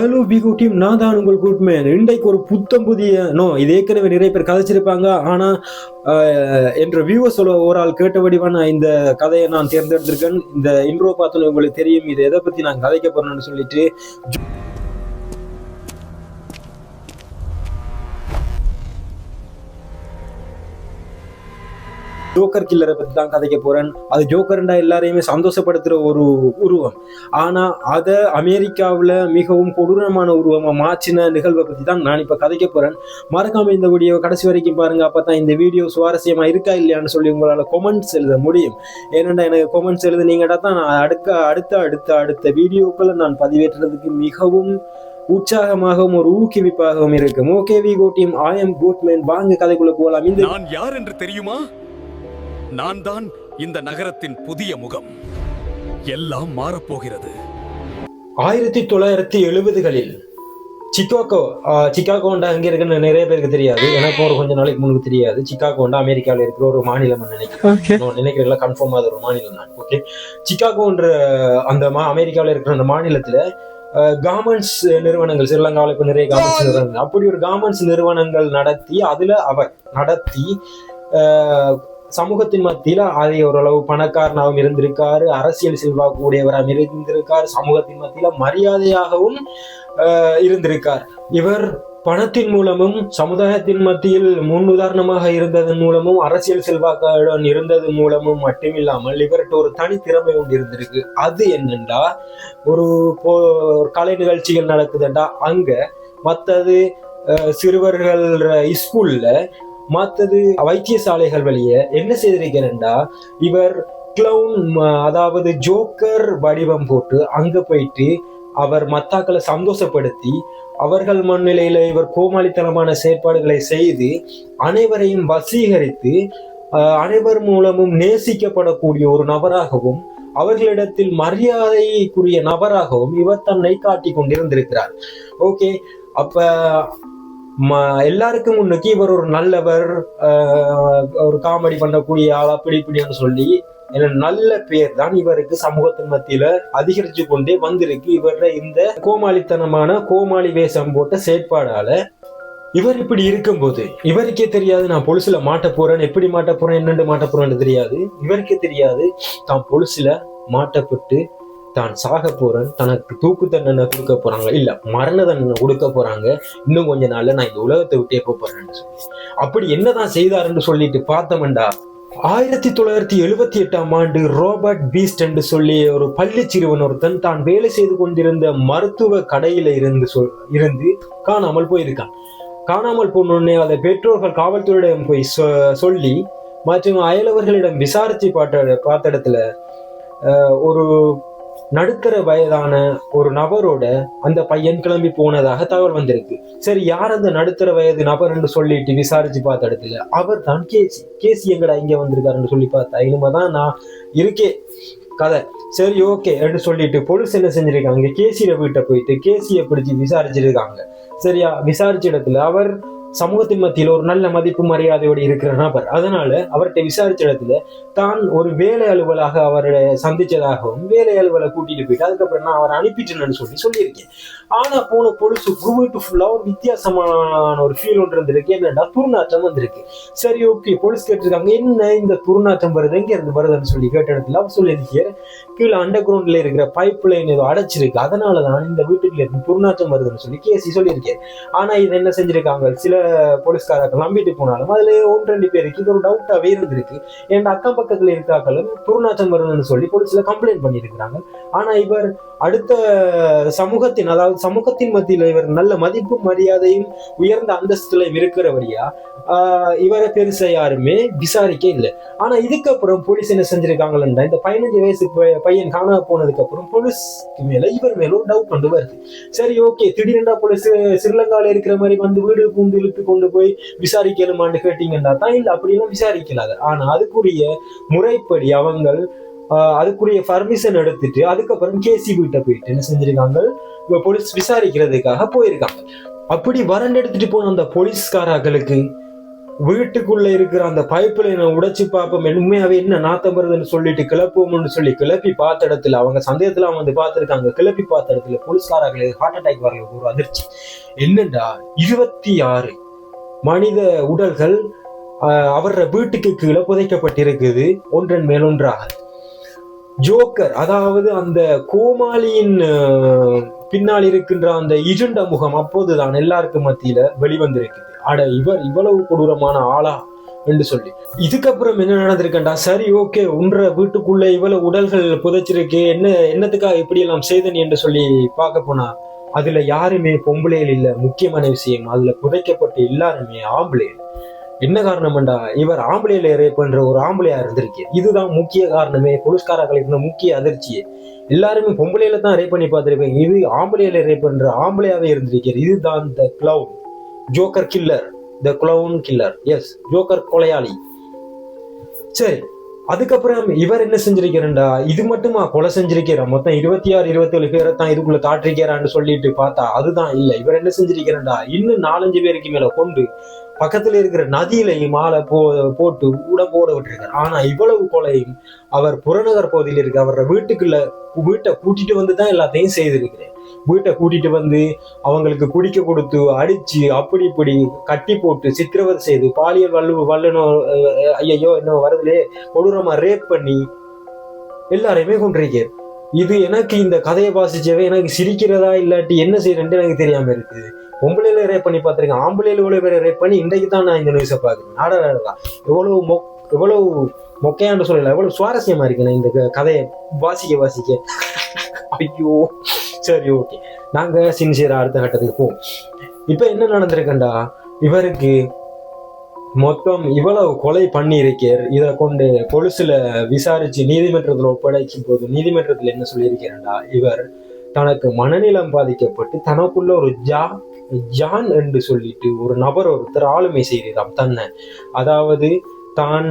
Hello pico team நான் தான் உங்கள் கூட்மேன் இன்றைக்கு ஒரு புத்தம் புதிய நோ இது ஏற்கனவே நிறைய பேர் கதைச்சிருப்பாங்க. ஆனா என்ற வியூவர் சொல்ல ஒரு ஆள் கேட்டபடிவா நான் இந்த கதையை நான் தேர்ந்தெடுத்திருக்கேன். இந்த இன்ட்ரோ பார்த்தோன்னு உங்களுக்கு தெரியும். இது எதை பத்தி நான் கதைக்க போறேன்னு சொல்லிட்டு ஜோக்கர் கில்லரை பத்தி தான் கதைக்க போறேன். அது ஜோக்கர்ண்டா எல்லாரையுமே சந்தோஷப்படுத்துற ஒரு உருவம். ஆனா அத அமெரிக்காவில் மிகவும் கொடூரமான உருவமா மாற்றின நிகழ்வை பத்தி தான் நான் இப்ப கதைக்க போறேன். மறக்காம இந்த வீடியோ கடைசி வரைக்கும் பாருங்க. அப்பதான் இந்த வீடியோ சுவாரஸ்யமா இருக்கா இல்லையான்னு சொல்லி உங்களால கொமெண்ட்ஸ் எழுத முடியும். ஏனென்றா எனக்கு கொமெண்ட்ஸ் எழுதுனீங்கன்னா தான் நான் அடுக்க அடுத்த அடுத்த அடுத்த வீடியோக்களை நான் பதிவேற்றுறதுக்கு மிகவும் உற்சாகமாகவும் ஒரு ஊக்குவிப்பாகவும் இருக்கும். ஓகே வி கோட்டியம் டீம் ஐ எம் வாங்க கதைக்குள்ள போகலாம் இந்த நான் யார் என்று தெரியுமா? நான் தான் இந்த நகரத்தின் புதிய முகம். எல்லாம் மாறப்போகிறது. ஆயிரத்தி தொள்ளாயிரத்தி எழுபதுகளில் சிக்காகோ ஆஹ் சிக்காகோண்டா அங்க இருக்கிற நிறைய பேருக்கு தெரியாது. எனக்கு ஒரு கொஞ்ச நாளைக்கு முன்னுக்கு தெரியாது. சிக்காகோண்டா அமெரிக்காவில் இருக்கிற ஒரு மாநிலம் நினைக்கிறேன். நான் நினைக்கிறேன் கன்ஃபார்ம் அது ஒரு மாநிலம் தான் ஓகே சிக்காகோன்ற அந்த மா அமெரிக்காவில் இருக்கிற அந்த மாநிலத்துல கார்மெண்ட்ஸ் நிறுவனங்கள் ஸ்ரீலங்காவில் இப்போ நிறைய கார்மெண்ட்ஸ் நிறுவனங்கள். அப்படி ஒரு கார்மெண்ட்ஸ் நிறுவனங்கள் நடத்தி அதுல அவர் நடத்தி ஆஹ், சமூகத்தின் மத்தியில அதை ஓரளவு பணக்காரனாகவும் இருந்திருக்காரு அரசியல் செல்வாக்கு உடையவராகவும் இருந்திருக்கார் சமூகத்தின் மத்தியில மரியாதையாகவும் இருந்திருக்கார். இவர் பணத்தின் மூலமும் சமுதாயத்தின் மத்தியில் முன் உதாரணமாக இருந்ததன் மூலமும் அரசியல் செல்வாக்குடன் இருந்தது மூலமும் மட்டுமில்லாமல் இவர்கிட்ட ஒரு தனித்திறமை ஒன்று இருந்திருக்கு. அது என்னண்டா? ஒரு ஒரு கலை நிகழ்ச்சிகள் நடக்குதுண்டா? அங்க மற்றது சிறுவர்கள் ஸ்கூல்ல மற்றது வைத்தியசாலைகள் வழியே என்ன செய்திருக்கிறேன்டா? இவர் கிளவுன் அதாவது ஜோக்கர் வடிவம் போட்டு அங்கே போயிட்டு அவர் மத்தாக்களை சந்தோஷப்படுத்தி அவர்கள் முன்னிலையில இவர் கோமாளித்தனமான செயற்பாடுகளை செய்து அனைவரையும் வசீகரித்து அனைவர் மூலமும் நேசிக்கப்படக்கூடிய ஒரு நபராகவும் அவர்களிடத்தில் மரியாதைக்குரிய நபராகவும் இவர் தன்னை காட்டி கொண்டிருந்திருக்கிறார். ஓகே அப்ப எல்லாருக்கும் முன்னுக்கு இவர் ஒரு நல்லவர் ஒரு காமெடி பண்ணக்கூடிய ஆள் அப்படி இப்படின்னு சொல்லி நல்ல பேர் தான் இவருக்கு சமூகத்தின் மத்தியில அதிகரிச்சு கொண்டே வந்திருக்கு. இவர இந்த கோமாளித்தனமான கோமாளி வேஷம் போட்ட செயற்பாடால இவர் இப்படி இருக்கும்போது இவருக்கே தெரியாது நான் பொலிசுல மாட்ட போறேன் எப்படி மாட்ட போறேன் என்னென்று மாட்ட போறேன்னு தெரியாது. இவருக்கே தெரியாது தான் பொலிசுல மாட்டப்பட்டு தான் சாக போறேன் தனக்கு தூக்கு தண்டனை கொடுக்க போறாங்க. இல்ல மரண தண்டனை கொடுக்க போறாங்க. இன்னும் கொஞ்ச நாள்ல நான் இந்த உலகத்தை விட்டே போக போறேன்னு சொல்லி. அப்படி என்னதான் செய்தாருன்னு சொல்லிட்டு பார்த்தோம்டா. ஆயிரத்தி தொள்ளாயிரத்தி எழுபத்தி எட்டாம் ஆண்டு ரோபர்ட் பீஸ்ட் என்று சொல்லி ஒரு பள்ளி சிறுவன் ஒருத்தன் தான் வேலை செய்து கொண்டிருந்த மருத்துவ கடையில இருந்து சொல் இருந்து காணாமல் போயிருக்கான். காணாமல் போனோடனே அதை பெற்றோர்கள் காவல்துறையிடம் போய் சொ- சொல்லி மற்றும் அயலவர்களிடம் விசாரிச்சு பார்த்த பார்த்த இடத்துல ஒரு நடுத்தர வயதான ஒரு நபரோட அந்த பையன் கிளம்பி போனதாக தகவல் வந்திருக்கு. சரி யார் அந்த நடுத்தர வயது நபர் என்று சொல்லிட்டு விசாரிச்சு பார்த்த இடத்துல அவர் தான் கேசி. கேசி எங்கடா இங்க வந்திருக்காருன்னு சொல்லி பார்த்தா இனிமேதான் நான் இருக்கே கதை. சரி ஓகே என்று சொல்லிட்டு போலீஸ் என்ன செஞ்சிருக்காங்க? கேசியில வீட்டை போயிட்டு கேசியை பிடிச்சு விசாரிச்சிருக்காங்க. சரியா விசாரிச்ச இடத்துல அவர் சமூகத்தின் மத்தியில் ஒரு நல்ல மதிப்பு மரியாதையோடு இருக்கிற நபர். அதனால அவர்கிட்ட விசாரிச்ச இடத்துல தான் ஒரு வேலை அலுவலாக அவரை சந்திச்சதாகவும் வேலை அலுவலை கூட்டிட்டு போயிட்டு அதுக்கப்புறம் நான் அவரை அனுப்பிட்டேன்னு சொல்லி சொல்லியிருக்கேன். ஆனா போன பொழுது வீட்டு ஃபுல்லா ஒரு வித்தியாசமான ஒரு ஃபீல் ஒன்று இருந்திருக்கு என்னடா துர்நாற்றம் வந்திருக்கு. சரி ஓகே போலீஸ் கேட்டிருக்காங்க. என்ன இந்த துர்நாற்றம் வருது? எங்க இருந்து வருதுன்னு சொல்லி கேட்ட இடத்துல அவர் சொல்லியிருக்காரு கீழே அண்டர் கிரவுண்ட்ல இருக்கிற பைப் லைன் ஏதோ அடைச்சிருக்கு. அதனாலதான் இந்த வீட்டுக்குள்ள இருந்து துர்நாற்றம் வருதுன்னு சொல்லி கேசி சொல்லியிருக்கேன். ஆனா இது என்ன செஞ்சிருக்காங்க? சில போலீஸ்காரர்கள் நம்பிட்டு போனாலும் அதுல ஒன்று ரெண்டு பேருக்கு இது ஒரு டவுட்டாவே இருந்திருக்கு. என் அக்கம் பக்கத்துல இருக்காக்களும் துர்நாற்றம் வருதுன்னு சொல்லி போலீஸ்ல கம்ப்ளைண்ட் பண்ணியிருக்கிறாங்க. ஆனா இவர் அடுத்த சமூகத்தின் அதாவது சமூகத்தின் மத்தியில் இவர் நல்ல மதிப்பு மரியாதையும் உயர்ந்த அந்தஸ்துல இருக்கிறபடியா இவரை பெருசா யாருமே விசாரிக்க இல்லை. ஆனா இதுக்கப்புறம் போலீஸ் என்ன செஞ்சிருக்காங்கன்னா இந்த பதினஞ்சு வயசு பையன் காணாம போனதுக்கு அப்புறம் போலீஸ்க்கு மேல இவர் மேல ஒரு டவுட் கொண்டு வருது. சரி ஓகே திடீரெண்டா போலீஸ் ஸ்ரீலங்கால இருக்கிற மாதிரி வந்து வீடு பூந்து இழுத்து கொண்டு போய் விசாரிக்கணுமான்னு கேட்டீங்கன்னா தான் இல்லை அப்படிலாம் விசாரிக்கலாது. ஆனா அதுக்குரிய முறைப்படி அவங்கள் அதுக்குரிய பர்மிஷன் எடுத்துட்டு அதுக்கப்புறம் கேசி வீட்டை போயிட்டு என்ன செஞ்சிருக்காங்க? போலீஸ் விசாரிக்கிறதுக்காக போயிருக்காங்க. அப்படி வரண்டு எடுத்துட்டு போன அந்த போலீஸ்காரர்களுக்கு வீட்டுக்குள்ள இருக்கிற அந்த பைப்பில் நான் உடைச்சு பார்ப்போம். உண்மையாவே என்ன நாத்தம் வருதுன்னு சொல்லிட்டு கிளப்புவோம்னு சொல்லி கிளப்பி பார்த்த இடத்துல அவங்க சந்தேகத்துல அவங்க வந்து பார்த்துருக்காங்க. கிளப்பி பார்த்த இடத்துல போலீஸ்காரர்களுக்கு ஹார்ட் அட்டாக் வரல ஒரு அதிர்ச்சி. என்னண்டா இருபத்தி ஆறு மனித உடல்கள் அவர வீட்டுக்கு கீழே புதைக்கப்பட்டிருக்குது. ஒன்றன் மேலொன்றாக. ஜோக்கர் அதாவது அந்த கோமாளியின் பின்னால் இருக்கின்ற அந்த இருண்ட முகம் அப்போதுதான் எல்லாருக்கும் மத்தியில வெளிவந்திருக்குது. அட இவர் இவ்வளவு கொடூரமான ஆளா? என்று சொல்லி. இதுக்கப்புறம் என்ன நடந்திருக்கண்டா? சரி ஓகே உன்ற வீட்டுக்குள்ள இவ்வளவு உடல்கள் புதைச்சிருக்கு. என்ன என்னத்துக்காக இப்படி எல்லாம் செய்தன் என்று சொல்லி பார்க்க போனா அதுல யாருமே பொம்பளைகள் இல்ல. முக்கியமான விஷயம் அதுல புதைக்கப்பட்டு எல்லாருமே ஆம்பளைகள். என்ன காரணம்டா இவர் ஆம்பளையில ரேப் பண்ற ஒரு ஆம்பளையா இருந்திருக்கு. இதுதான் முக்கிய காரணமே. போலீஸ்காரர்களுக்கு இருந்த முக்கிய அதிர்ச்சியே. எல்லாருமே பொம்பளையில தான் ரேப் பண்ணி பார்த்திருப்பீங்க இது ஆம்பளையில ரேப் பண்ற ஆம்பளையாவே இருந்திருக்கிறது. இதுதான் the clown joker killer the clown killer. Yes joker கொலையாளி. சரி அதுக்கப்புறம் இவர் என்ன செஞ்சிருக்கிறேன்டா இது மட்டுமா? கொலை செஞ்சிருக்கிற மொத்தம் இருபத்தி ஆறு இருபத்தி ஏழு பேரை தான் இதுக்குள்ள காட்டிருக்கிறான்னு சொல்லிட்டு பார்த்தா அதுதான் இல்ல. இவர் என்ன செஞ்சிருக்கிறேன்டா இன்னும் நாலஞ்சு பேருக்கு மேல கொண்டு பக்கத்துல இருக்கிற நதியிலையும் மாலை போ போட்டு உடம்போட விட்டுருக்காரு. ஆனா இவ்வளவு கொலையும் அவர் புறநகர் பகுதியில் இருக்க அவரோட வீட்டுக்குள்ள வீட்டை கூட்டிட்டு வந்து தான் எல்லாத்தையும் செய்திருக்கிறேன். வீட்டை கூட்டிட்டு வந்து அவங்களுக்கு குடிக்க கொடுத்து அடிச்சு அப்படி இப்படி கட்டி போட்டு சித்திரவதை செய்து பாலியல் வல்லு வல்லனோ ஐயையோ என்ன வருதுலே கொடூரமா ரேப் பண்ணி எல்லாரையுமே கொண்டிருக்கே இது எனக்கு இந்த கதையை வாசிச்சவே எனக்கு சிரிக்கிறதா இல்லாட்டி என்ன செய்யறேன்ட்டு எனக்கு தெரியாம இருக்குது. பொம்பளையில ரேப் பண்ணி பார்த்துருக்கேன். ஆம்பளையில இவ்வளவு பேரை ரேப் பண்ணி இன்றைக்கு தான் நான் இந்த நியூஸை பார்க்குறேன். நாடகம் எவ்வளவு மொக் எவ்வளவு மொக்கையான்னு சொல்லல. எவ்வளவு சுவாரஸ்யமா இருக்கு நான் இந்த கதையை வாசிக்க வாசிக்க. ஐயோ. சரி ஓகே நாங்க சின்சியராக அடுத்த கட்டத்துக்கு போவோம். இப்ப என்ன நடந்திருக்கண்டா? இவருக்கு மொத்தம் இவ்வளவு கொலை பண்ணியிருக்கார். இதை கொண்டு பொலிசுல விசாரிச்சு நீதிமன்றத்தில் ஒப்படைக்கும் போது நீதிமன்றத்துல என்ன சொல்லியிருக்கிறேன்டா இவர் தனக்கு மனநிலம் பாதிக்கப்பட்டு தனக்குள்ள ஒரு ஜா ஜான் என்று சொல்லிட்டு ஒரு நபர் ஒருத்தர் ஆளுமை செய்கிறார் தன்னை. அதாவது தான்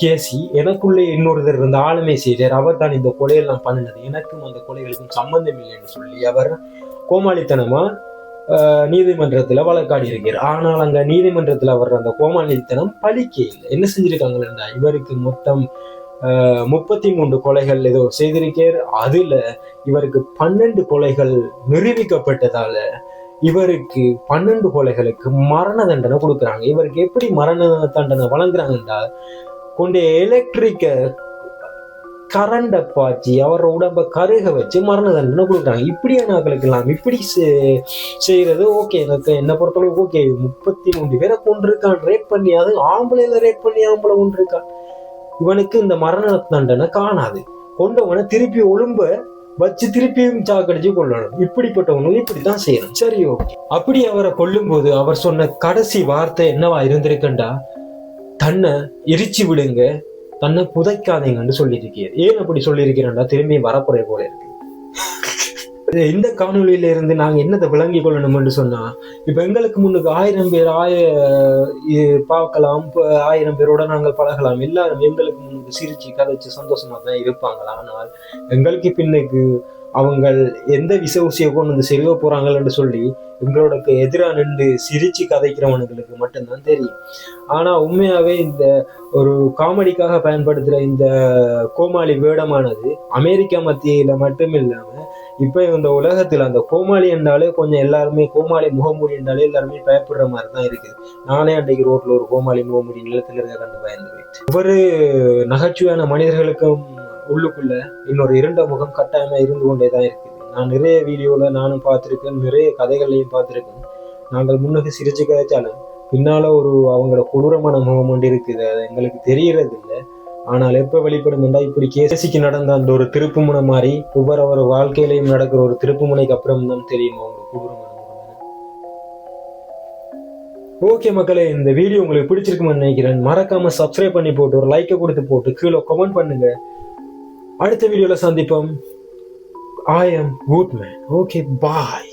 கேசி. எனக்குள்ளே இன்னொருத்தர் இருந்த ஆளுமை செய்தார். அவர் தான் இந்த கொலையெல்லாம் பண்ணினது. எனக்கும் அந்த கொலைகளுக்கும் சம்பந்தம் இல்லைன்னு சொல்லி அவர் கோமாளித்தனமா நீதிமன்றத்தில் வழக்காடி இருக்கிறார் ஆனால் அங்கே நீதிமன்றத்தில் அவர் அந்த கோமாளித்தனம் பலிக்க இல்லை. என்ன செஞ்சிருக்காங்கன்னா இவருக்கு மொத்தம் முப்பத்தி மூன்று கொலைகள் ஏதோ செய்திருக்கார் அதில் இவருக்கு பன்னெண்டு கொலைகள் நிரூபிக்கப்பட்டதால இவருக்கு பன்னெண்டு கொலைகளுக்கு மரண தண்டனை கொடுக்குறாங்க. இவருக்கு எப்படி மரண தண்டனை வழங்குறாங்கன்னா கொண்டு எலக்ட்ரிக்க கரண்டை பாய்ச்சி அவரோட உடம்ப கருக வச்சு மரண தண்டனை கொடுக்குறாங்க. இப்படியான எல்லாம் இப்படி செ- செய்யறது ஓகே எனக்கு என்ன பொறுத்தளவுக்கு ஓகே முப்பத்தி மூன்று பேரை கொண்டிருக்கான் ரேப் பண்ணி அது ஆம்பளையில ரேப் பண்ணி ஆம்பளை கொண்டிருக்கான் இவனுக்கு இந்த மரண தண்டனை காணாது. கொண்டவனை திருப்பி ஒழும்ப வச்சு திருப்பியும் சாக்கடிச்சு கொள்ளணும். இப்படிப்பட்டவனும் இப்படித்தான் செய்யணும். சரி ஓகே. அப்படி அவரை கொல்லும் போது அவர் சொன்ன கடைசி வார்த்தை என்னவா இருந்திருக்கண்டா? தன்னை எரிச்சு விடுங்க தன்னை புதைக்காதீங்கன்னு சொல்லியிருக்கீர் ஏன் அப்படி சொல்லியிருக்கிறேன்டா திரும்பி வரப்போறே போல இருக்கு. இந்த காணொலியில இருந்து நாங்க என்னத்தை விளங்கி கொள்ளணும்னு சொன்னா இப்ப எங்களுக்கு முன்னுக்கு ஆயிரம் பேர் ஆய பார்க்கலாம் ஆயிரம் பேரோட நாங்கள் பழகலாம். எல்லாரும் எங்களுக்கு முன்னுக்கு சிரிச்சு கதைச்சு சந்தோஷமா தான் இருப்பாங்களா? ஆனால் எங்களுக்கு பின்னுக்கு அவங்கள் எந்த விச கொண்டு வந்து செல்வ போறாங்கன்னு சொல்லி எங்களோட எதிராக நின்று சிரிச்சு கதைக்கிறவனுங்களுக்கு மட்டும்தான் தெரியும். ஆனா உண்மையாவே இந்த ஒரு காமெடிக்காக பயன்படுத்துற இந்த கோமாளி வேடமானது அமெரிக்கா மத்தியில மட்டும் இல்லாம இப்ப இந்த உலகத்துல அந்த கோமாளி என்றாலே கொஞ்சம் எல்லாருமே கோமாளி முகமூடி என்றாலே எல்லாருமே பயப்படுற மாதிரி தான் இருக்குது. நானே அன்றைக்கு ரோட்ல ஒரு கோமாளி முகமூடி நிலத்துல இருக்க கண்டு பயந்து போயிட்டு. ஒவ்வொரு நகைச்சுவையான மனிதர்களுக்கும் உள்ளுக்குள்ள இன்னொரு இரண்ட முகம் கட்டாயமா இருந்து கொண்டே தான் இருக்குது. நான் நிறைய வீடியோல நானும் பார்த்திருக்கேன் நிறைய கதைகள்லையும் பார்த்திருக்கேன். நாங்கள் முன்னுக்கு சிரிச்சு கதைச்சாலும் பின்னால ஒரு அவங்களோட கொடூரமான முகம் ஒன்று இருக்குது. அது எங்களுக்கு தெரியறது இல்லை ஆனால் எப்ப வெளிப்படும் என்றால் இப்படி கேசிக்கு நடந்த அந்த ஒரு திருப்பு முனை மாதிரி ஒவ்வொரு ஒரு வாழ்க்கையிலையும் நடக்கிற ஒரு திருப்பு முனைக்கு அப்புறம் தான் தெரியும் அவங்க ஓகே மக்களே இந்த வீடியோ உங்களுக்கு பிடிச்சிருக்குமென்னு நினைக்கிறேன். மறக்காம சப்ஸ்கிரைப் பண்ணி போட்டு ஒரு லைக்கை கொடுத்து போட்டு கீழே கமெண்ட் பண்ணுங்க. அடுத்த வீடியோல சந்திப்போம். I am good man okay bye